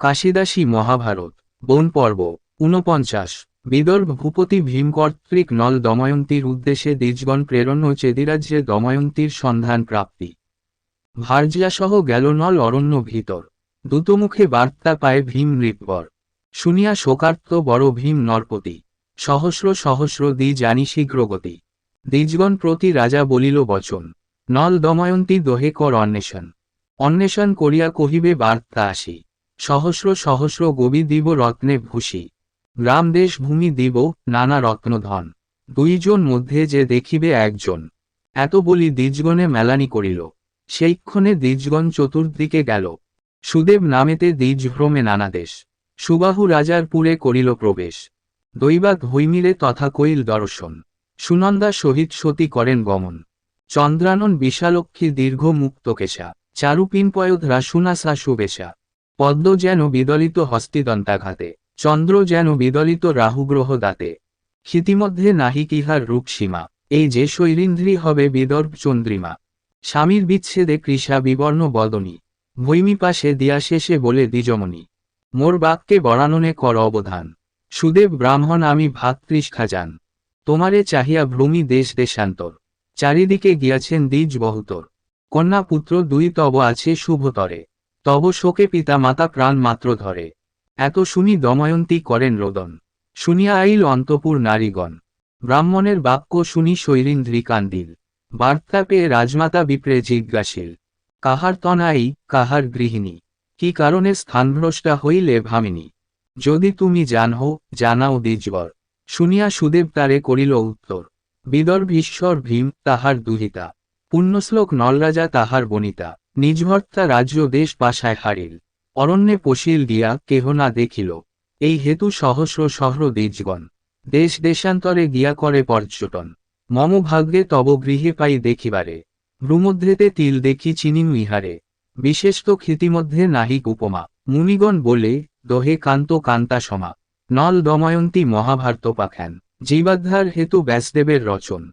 কাশিদাসী মহাভারত, বন পর্ব, ঊনপঞ্চাশ, বিদর্ভ ভূপতি ভীম কর্তৃক নল দময়ন্তীর উদ্দেশ্যে দ্বিজগণ প্রেরণ ও চেদিরাজ্যে দময়ন্তীর সন্ধান প্রাপ্তি। ভার্যাসহ গেল নল অরণ্য ভিতর। দুতমুখে বার্তা পায় ভীম নৃপবর শুনিয়া শোকার্ত বড় ভীম নরপতি। সহস্র সহস্র দ্বি জানি শীঘ্রগতি। দ্বিজগণ প্রতি রাজা বলিল, বচন, নল দময়ন্তী দোহে কর অন্বেষণ। অন্বেষণ করিয়া কহিবে, বার্তা আসি। সহস্র সহস্র গবি দিব রত্নে ভূষি। গ্রাম দেশ ভূমি দিব নানা রত্নধন। দুইজন মধ্যে যে দেখিবে একজন। এত বলি দ্বিজগণে মেলানি করিল। সেইক্ষণে দ্বিজগণ চতুর্দিকে গেল। সুদেব নামেতে দ্বিজ ভ্রমে নানা দেশ। সুবাহু রাজার পুরে করিল প্রবেশ। দৈবাত হৈমিলে তথা কৈল দর্শন। সুনন্দা সহিত সতী করেন গমন। চন্দ্রানন বিশালক্ষী দীর্ঘ মুক্তকেশা। চারুপিনপয়োধরা সুনাসা সুবেশা পদ্ম যেন বিদলিত হস্তিদন্তাঘাতে, চন্দ্র যেন বিদলিত রাহুগ্রহ দাতে ক্ষিতিমধ্যে নাহি কিহার রূপসীমা, এই যে শৈরিন্দ্রী হবে বিদর্ভ চন্দ্রিমা। স্বামীর বিচ্ছেদে কৃষা বিবর্ণ বদনী ভৈমী পাশে দিয়া শেষে বলে দ্বিজমণি। মোর বাক্যে বরাননে কর অবধান, সুদেব ব্রাহ্মণ আমি ভাতৃষ্খা যান। তোমারে চাহিয়া ভ্রমি দেশ দেশান্তর, চারিদিকে গিয়াছেন দ্বিজ বহুতর। কন্যা পুত্র দুই তব আছে শুভতরে। তব শোকে পিতা মাতা প্রাণ মাত্র ধরে। এত শুনি দময়ন্তী করেন রোদন। শুনিয়া আইল অন্তপুর নারীগণ। ব্রাহ্মণের বাক্য শুনি শৈরিন্দ্রী কান্দিল বার্তা পেয়ে রাজমাতা বিপ্রে জিজ্ঞাসিল, কাহার তনাই কাহার গৃহিণী? কি কারণে স্থানভ্রষ্টা হইলে ভামিনী? যদি তুমি জানহ, জানাও দ্বিজবর। শুনিয়া সুদেব তারে করিল উত্তর, বিদর্ভীশ্বর ভীম তাহার দুহিতা। পুণ্যশ্লোক নলরাজা তাহার বনিতা। নিজভর্তা রাজ্য দেশ পাশায় হারিল। অরণ্যে পশিল দিয়া কেহ না দেখিল। এই হেতু সহস্র সহ্র দ্বিজগণ দেশ দেশান্তরে গিয়া করে পর্যটন। মম ভাগ্যে তব গৃহে পাই দেখিবারে। ভ্রুমধ্যেতে তিল দেখি চিনিনু ইহারে। বিশেষ তো ক্ষিতিমধ্যে নাহিক উপমা। মুনিগণ বলে, দহে কান্ত কান্তা সমা। নল দময়ন্তী মহাভারত পাখ্যান জীবাধ্যার হেতু ব্যাসদেবের রচন।